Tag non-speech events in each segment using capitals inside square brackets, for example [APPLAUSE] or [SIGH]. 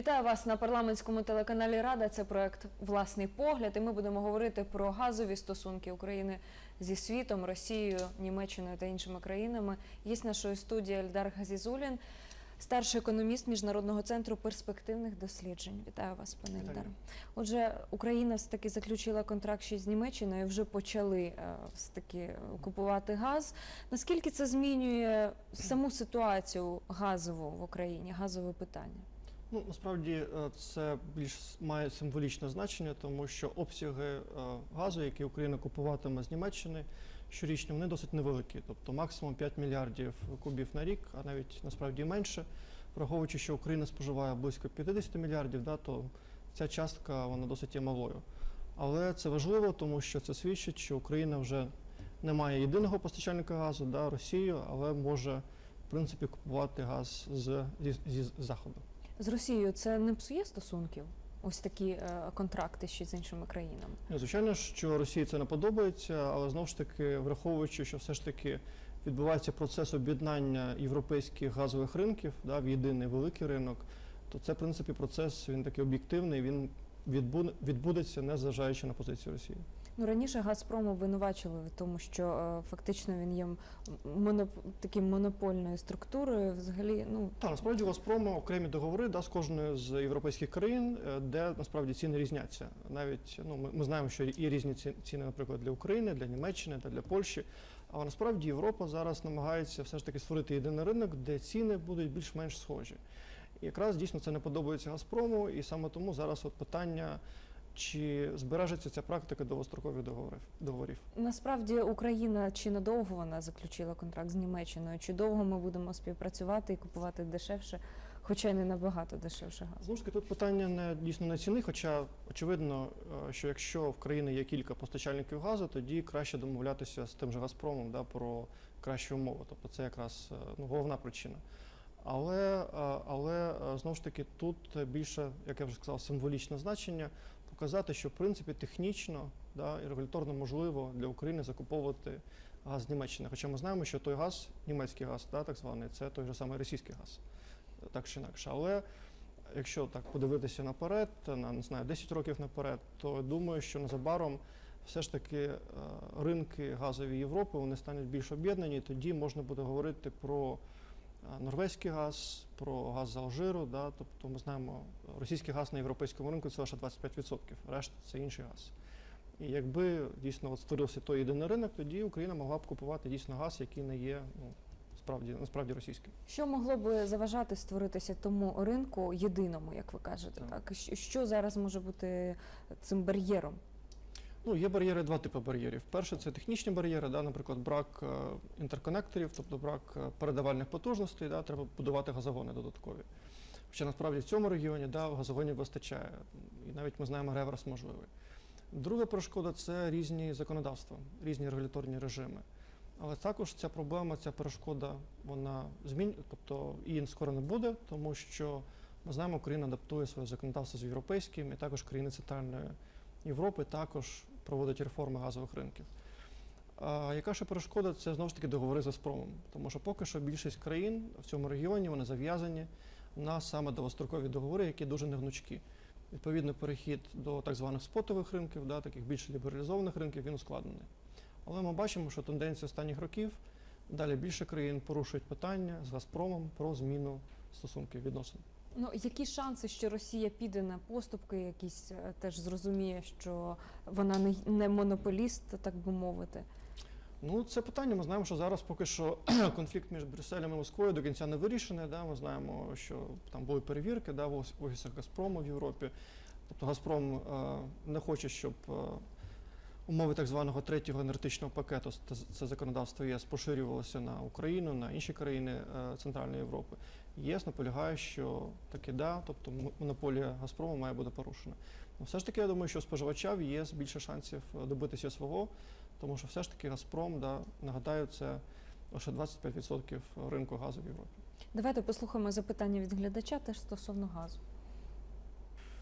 Вітаю вас на парламентському телеканалі Рада. Це проект Власний погляд. І ми будемо говорити про газові стосунки України зі світом, Росією, Німеччиною та іншими країнами. Є з нашої студії Ельдар Газізулін, старший економіст Міжнародного центру перспективних досліджень. Вітаю вас, пане. Ельдар. Отже, Україна все таки заключила контракт ще з Німеччиною. Вже почали е, все таки купувати газ. Наскільки це змінює саму ситуацію газову в Україні, газове питання? Ну, насправді е, це більш має символічне значення, тому що обсяги е, газу, які Україна купуватиме з Німеччини щорічно, вони досить невеликі, тобто максимум 5 мільярдів кубів на рік, а навіть насправді менше. Враховуючи, що Україна споживає близько 50 мільярдів, да, то ця частка вона досить є малою. Але це важливо, тому що це свідчить, що Україна вже не має єдиного постачальника газу, да, Росію, але може в принципі купувати газ з, зі, зі заходу. З Росією це не псує стосунків? Ось такі е, контракти ще з іншими країнами. Звичайно, що Росії це не подобається, але знову ж таки, враховуючи, що все ж таки відбувається процес об'єднання європейських газових ринків да, в єдиний великий ринок, то це, в принципі, процес він такий об'єктивний, він відбу- відбудеться, не зважаючи на позицію Росії. Ну раніше Газпром обвинувачили в тому, що е, фактично він є моноп... таким монопольною структурою. Взагалі, ну Так, насправді у Газпрому окремі договори да, з кожною з європейських країн, е, де насправді ціни різняться. Навіть ну, ми, ми знаємо, що є різні ціни, наприклад, для України, для Німеччини та для Польщі. Але насправді Європа зараз намагається все ж таки створити єдиний ринок, де ціни будуть більш-менш схожі. І якраз дійсно це не подобається Газпрому, і саме тому зараз от питання, чи збережеться ця практика довгострокових договорів. договорів. насправді Україна чи надовго вона заключила контракт з Німеччиною, чи довго ми будемо співпрацювати і купувати дешевше, хоча й не набагато дешевше газ. Знову ж таки, тут питання не дійсно не ціни, хоча очевидно, е, що якщо в країни є кілька постачальників газу, тоді краще домовлятися з тим же Газпромом да, про кращі умови. Тобто це якраз е, ну, головна причина. Але, е, але знову ж таки тут більше, як я вже сказав, символічне значення показати, що в принципі технічно да, і регуляторно можливо для України закуповувати газ з Німеччини. Хоча ми знаємо, що той газ, німецький газ, да, так званий, це той же самий російський газ, так чи інакше. Але якщо так подивитися наперед, на не знаю, 10 років наперед, то думаю, що незабаром все ж таки е, ринки газові Європи вони стануть більш об'єднані. Тоді можна буде говорити про норвезький газ, про газ з Алжиру. Да? Тобто ми знаємо, російський газ на європейському ринку це лише 25%, решта це інший газ. І якби дійсно от створився той єдиний ринок, тоді Україна могла б купувати дійсно газ, який не є ну, справді насправді російським. Що могло би заважати створитися тому ринку єдиному, як ви кажете, Так. так Що- що зараз може бути цим бар'єром? Ну, є бар'єри, два типи бар'єрів. Перше це технічні бар'єри, да, наприклад, брак е, інтерконекторів, тобто брак е, передавальних потужностей, да, треба будувати газогони додаткові. Хоча насправді в цьому регіоні да, газогонів вистачає, і навіть ми знаємо, реверс можливий. Друга перешкода це різні законодавства, різні регуляторні режими. Але також ця проблема, ця перешкода, вона змін... тобто її скоро не буде, тому що ми знаємо, Україна адаптує своє законодавство з європейським, і також країни Центральної Європи також проводить реформи газових ринків. А яка ще перешкода? Це знову ж таки договори з Газпромом. Тому що поки що більшість країн в цьому регіоні вони зав'язані на саме довгострокові договори, які дуже негнучкі. Відповідно, перехід до так званих спотових ринків, да, таких більш лібералізованих ринків, він ускладнений. Але ми бачимо, що тенденція останніх років далі більше країн порушують питання з Газпромом про зміну стосунків відносин. Ну які шанси, що Росія піде на поступки, якісь е, теж зрозуміє, що вона не, не монополіст, так би мовити. Ну, це питання. Ми знаємо, що зараз поки що [CLEARS THROAT] конфлікт між Брюсселем і Москвою до кінця не вирішений. Да? Ми знаємо, що там були перевірки да, в офісах Газпрому в Європі. Тобто Газпром е, не хоче, щоб е, умови так званого третього енергетичного пакету, це, законодавство ЄС, поширювалося на Україну, на інші країни е, Центральної Європи. ЄС наполягає, що таки да, тобто м- монополія Газпрому має бути порушена. Ну, все ж таки, я думаю, що у споживача в ЄС більше шансів е, добитися свого. Тому що все ж таки Газпром, да, нагадаю, це лише 25% ринку газу в Європі. Давайте послухаємо запитання від глядача теж стосовно газу.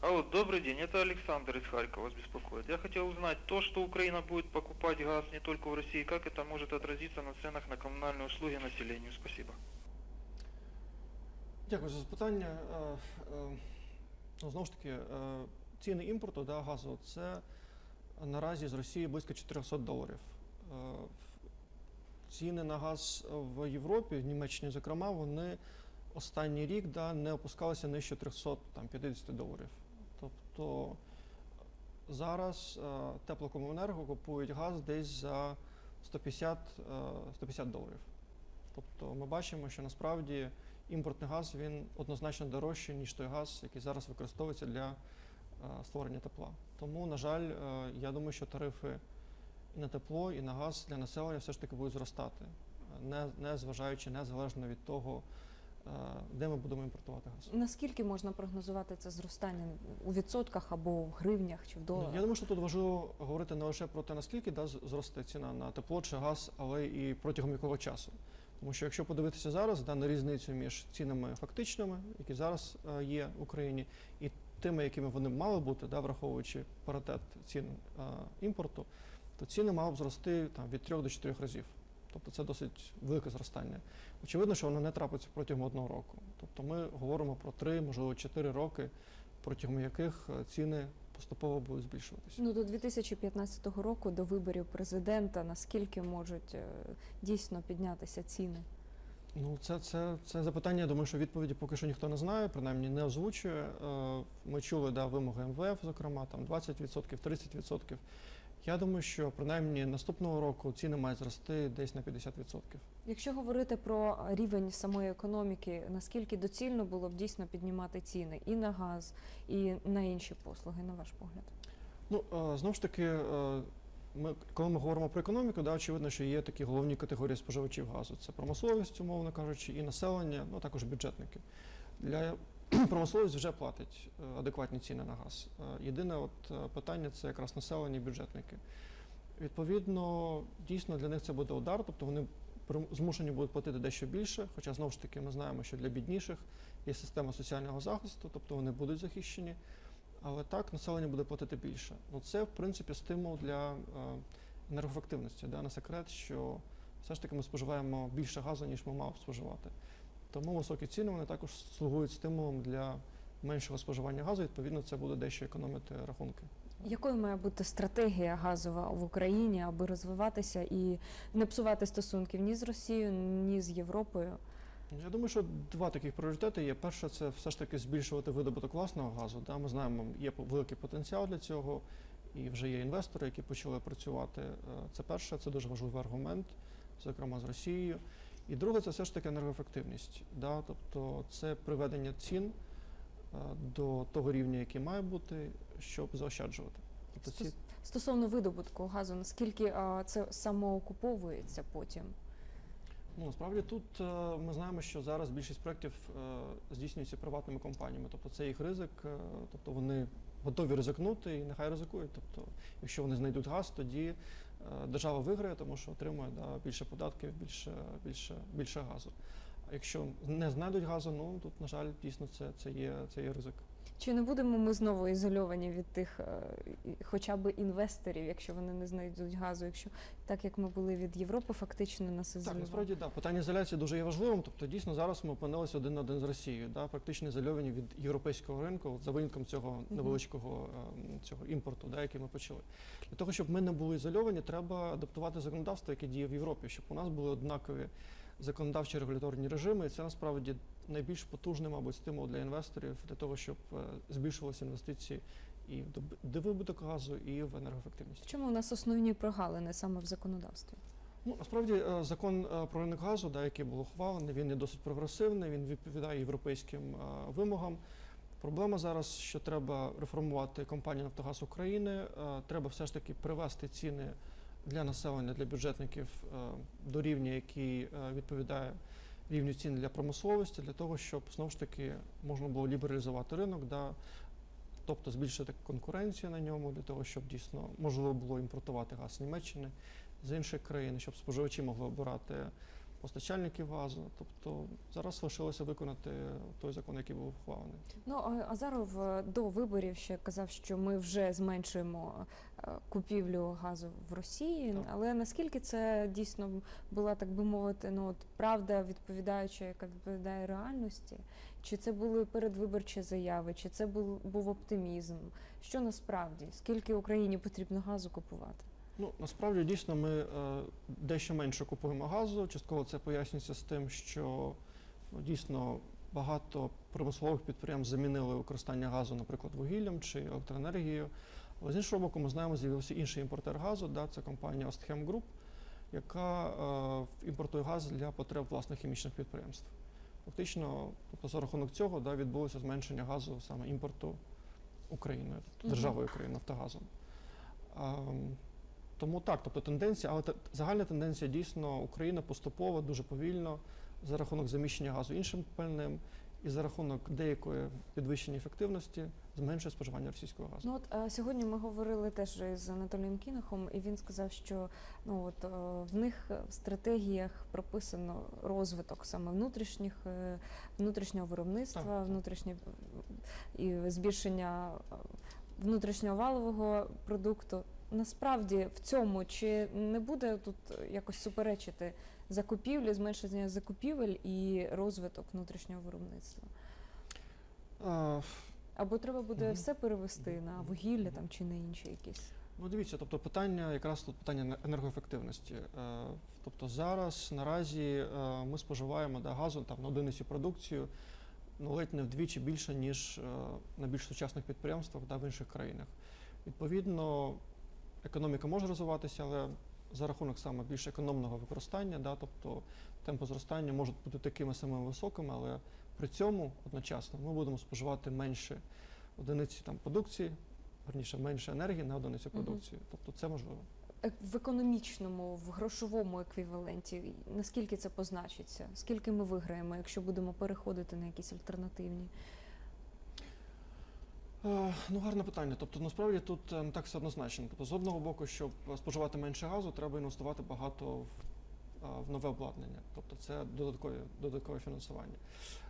Алло, добрый день, это Александр из Харькова вас беспокоит. Я хотел узнать, то, что Украина будет покупать газ не только в России, как это может отразиться на ценах на коммунальные услуги населению? Спасибо. Дякую за запитання. Е, е, Ну, знову ж таки, е, ціни імпорту да, газу це наразі з Росії близько 400 доларів. Ціни на газ в Європі, в Німеччині, зокрема, вони останній рік да, не опускалися нижче 350 доларів. Тобто зараз теплокомуненерго купують газ десь за 150, е, 150 доларів. Тобто ми бачимо, що насправді імпортний газ він однозначно дорожчий, ніж той газ, який зараз використовується для е, створення тепла. Тому, на жаль, е, я думаю, що тарифи і на тепло, і на газ для населення все ж таки будуть зростати, не, не зважаючи незалежно від того, е, де ми будемо імпортувати газ. Наскільки можна прогнозувати це зростання у відсотках або в гривнях чи в доларах? Я думаю, що тут важливо говорити не лише про те, наскільки да, зросте ціна на тепло чи газ, але і протягом якого часу. Тому що якщо подивитися зараз да, на різницю між цінами фактичними, які зараз е, є в Україні, і тими, якими вони мали бути, да, враховуючи паритет цін е, імпорту, то ціни мали б зрости там, від 3 до 4 разів. Тобто це досить велике зростання. Очевидно, що воно не трапиться протягом одного року. Тобто ми говоримо про 3, можливо, 4 роки, протягом яких е, ціни поступово будуть збільшуватися. Ну до 2015 року, до виборів президента, наскільки можуть е, дійсно піднятися ціни? Ну, це, це, це запитання, я думаю, що відповіді поки що ніхто не знає, принаймні не озвучує. Е, Ми чули да, вимоги МВФ, зокрема, там 20%, 30%. Я думаю, що принаймні наступного року ціни мають зрости десь на 50%. Якщо говорити про рівень самої економіки, наскільки доцільно було б дійсно піднімати ціни і на газ, і на інші послуги, на ваш погляд? Ну, е, знову ж таки, е, ми, коли ми говоримо про економіку, да, очевидно, що є такі головні категорії споживачів газу. Це промисловість, умовно кажучи, і населення, ну також бюджетники. Для промисловість вже платить е, адекватні ціни на газ. Е, Єдине от е, питання це якраз населення і бюджетники. Відповідно, дійсно для них це буде удар, тобто вони змушені будуть платити дещо більше. Хоча знову ж таки ми знаємо, що для бідніших є система соціального захисту, тобто вони будуть захищені. Але так населення буде платити більше. Ну це в принципі стимул для енергоефективності. Да? Не секрет, що все ж таки ми споживаємо більше газу, ніж ми мали б споживати. Тому високі ціни вони також слугують стимулом для меншого споживання газу. Відповідно, це буде дещо економити рахунки. Якою має бути стратегія газова в Україні, аби розвиватися і не псувати стосунків ні з Росією, ні з Європою? Я думаю, що два таких пріоритети є. Перше, це все ж таки збільшувати видобуток власного газу. Да? Ми знаємо, є великий потенціал для цього, і вже є інвестори, які почали працювати. Е, Це перше, це дуже важливий аргумент, зокрема з Росією. І друге, це все ж таки енергоефективність. Да? Тобто це приведення цін е, до того рівня, який має бути, щоб заощаджувати. Тобто ці Стосовно видобутку газу, наскільки а, це самоокуповується потім? Ну, насправді тут е, ми знаємо, що зараз більшість проєктів е, здійснюється приватними компаніями. Тобто це їх ризик, е, тобто вони готові ризикнути і нехай ризикують. Тобто, якщо вони знайдуть газ, тоді е, держава виграє, тому що отримує да, більше податків, більше, більше, більше газу. Якщо не знайдуть газу, ну тут, на жаль, дійсно це, це, є, це є ризик. Чи не будемо ми знову ізольовані від тих е, хоча б інвесторів, якщо вони не знайдуть газу, якщо так як ми були від Європи, фактично нас Так, насправді да, питання ізоляції дуже є важливим. Тобто, дійсно, зараз ми опинилися один на один з Росією, да, практично ізольовані від європейського ринку, за винятком цього невеличкого ем, цього імпорту, да, який ми почали. Для того, щоб ми не були ізольовані, треба адаптувати законодавство, яке діє в Європі, щоб у нас були однакові законодавчі регуляторні режими. І це насправді найбільш потужний, мабуть, стимул для інвесторів для того, щоб е, збільшувалися інвестиції і в доб- газу, і в енергоефективність. Чому у нас основні прогалини саме в законодавстві? Ну, насправді е, закон е, про ринок газу, да, який був ухвалений, він є досить прогресивний, він відповідає європейським вимогам. Проблема зараз, що треба реформувати компанію Нафтогаз України. Треба все ж таки привести ціни для населення, для бюджетників е, до рівня, який е, відповідає рівню цін для промисловості, для того, щоб знову ж таки можна було лібералізувати ринок, да, тобто збільшити конкуренцію на ньому, для того, щоб дійсно можливо було імпортувати газ з Німеччини з інших країн, щоб споживачі могли обирати постачальників газу. Тобто зараз лишилося виконати той закон, який був ухвалений. Ну Азаров до виборів ще казав, що ми вже зменшуємо е, купівлю газу в Росії. Так. Але наскільки це дійсно була, так би мовити, ну от правда відповідаюча, яка відповідає реальності? Чи це були передвиборчі заяви, чи це був, був оптимізм? Що насправді? Скільки Україні потрібно газу купувати? Ну насправді дійсно ми е, дещо менше купуємо газу. Частково це пояснюється з тим, що ну, дійсно багато промислових підприємств замінили використання газу, наприклад, вугіллям чи електроенергією. Але з іншого боку, ми знаємо, з'явився інший імпортер газу. Да, це компанія Ostchem Group, яка е, імпортує газ для потреб власних хімічних підприємств. Фактично, тобто за рахунок цього да, відбулося зменшення газу саме імпорту Україною, тобто державою України Нафтогазом. Ем, тому так, тобто тенденція, але загальна тенденція дійсно Україна поступово, дуже повільно, за рахунок заміщення газу іншим пальним і за рахунок деякої підвищення ефективності зменшує споживання російського газу. Ну от е, сьогодні ми говорили теж з Анатолієм Кінахом, і він сказав, що ну от е, в них в стратегіях прописано розвиток саме внутрішніх е, внутрішнього виробництва, Так, внутрішнє і збільшення внутрішнього валового продукту. Насправді в цьому чи не буде тут якось суперечити закупівлі, зменшення закупівель і розвиток внутрішнього виробництва? Або треба буде все перевести на вугілля там чи на інші якісь. Ну, дивіться, тобто питання якраз тут питання енергоефективності. Е, Тобто зараз наразі е, ми споживаємо да, газу там на одиницю продукцію ну, ледь не вдвічі більше, ніж е, на більш сучасних підприємствах да, в інших країнах. Відповідно, економіка може розвиватися, але за рахунок саме більш економного використання, да, тобто темпи зростання можуть бути такими самими високими, але при цьому одночасно ми будемо споживати менше одиниці там, продукції, верніше менше енергії на одиницю продукції. Тобто це можливо. Е, В економічному, в грошовому еквіваленті, наскільки це позначиться? Скільки ми виграємо, якщо будемо переходити на якісь альтернативні? Е, Ну, гарне питання. Тобто, насправді тут е, не так все однозначно. Тобто, з одного боку, щоб споживати менше газу, треба інвестувати багато в, е, в нове обладнання. Тобто це додаткові, додаткове фінансування.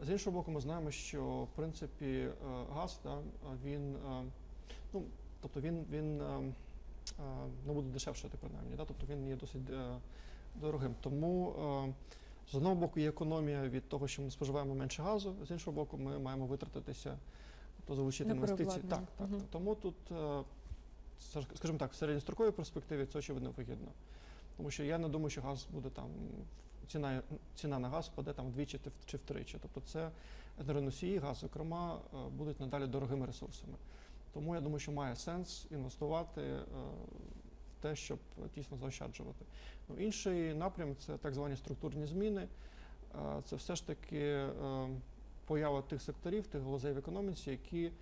З іншого боку, ми знаємо, що в принципі газ да, він, ну, тобто він, він не буде дешевшати, принаймні. Да? Тобто він є досить дорогим. Тому з одного боку є економія від того, що ми споживаємо менше газу, з іншого боку, ми маємо витратитися тобто залучити інвестиції. Так, так. Так. Тому тут, е, скажімо так, в середньостроковій перспективі це очевидно вигідно. Тому що я не думаю, що газ буде там, ціна, ціна на газ впаде там вдвічі чи втричі. Тобто це енергоносії, газ, зокрема, е, будуть надалі дорогими ресурсами. Тому я думаю, що має сенс інвестувати е, в те, щоб дійсно заощаджувати. Ну, інший напрям це так звані структурні зміни. Це все ж таки поява тих секторів, тих галузей в економіці, які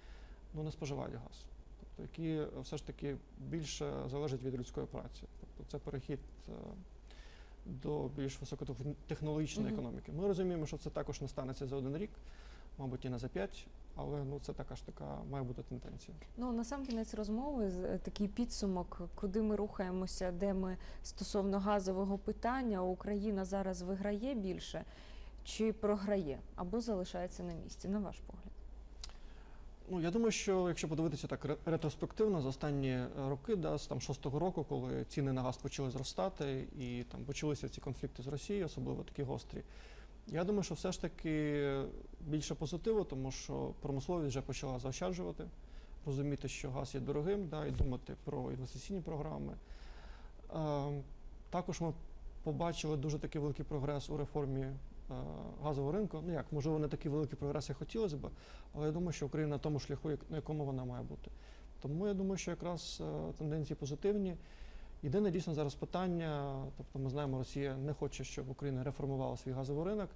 ну, не споживають газ. Тобто, які е, все ж таки більше залежать від людської праці. Тобто це перехід е, до більш високотехнологічної Мгм. економіки. Ми розуміємо, що це також не станеться за один рік, мабуть, і не за п'ять, але ну, це така ж така має бути тенденція. Ну на сам кінець розмови е, такий підсумок, куди ми рухаємося, де ми стосовно газового питання. Україна зараз виграє більше чи програє або залишається на місці, на ваш погляд? Ну, я думаю, що якщо подивитися так ретроспективно за останні е, роки, да, з там шостого року, коли ціни на газ почали зростати і там почалися ці конфлікти з Росією, особливо такі гострі. Я думаю, що все ж таки більше позитиву, тому що промисловість вже почала заощаджувати, розуміти, що газ є дорогим, да, і думати про інвестиційні програми. Е, також ми побачили дуже такий великий прогрес у реформі газового ринку. Ну як, можливо, не великий прогрес, як хотілося б, але я думаю, що Україна на тому шляху, як- на якому вона має бути. Тому я думаю, що якраз е, тенденції позитивні. Єдине дійсно зараз питання, тобто ми знаємо, Росія не хоче, щоб Україна реформувала свій газовий ринок.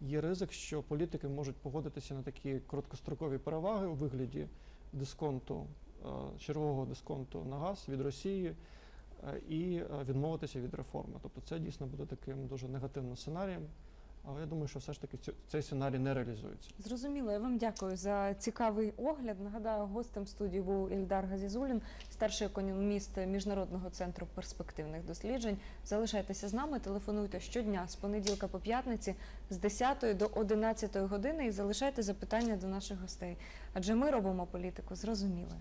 Є ризик, що політики можуть погодитися на такі короткострокові переваги у вигляді дисконту, е, чергового дисконту на газ від Росії е, і е, відмовитися від реформи. Тобто це дійсно буде таким дуже негативним сценарієм Але я думаю, що все ж таки цю- цей сценарій не реалізується. Зрозуміло, я вам дякую за цікавий огляд. Нагадаю, гостем студії був Ільдар Газізулін, старший економіст Міжнародного центру перспективних досліджень. Залишайтеся з нами, телефонуйте щодня з понеділка по п'ятниці з 10 до 11 години і залишайте запитання до наших гостей. Адже ми робимо політику зрозумілою.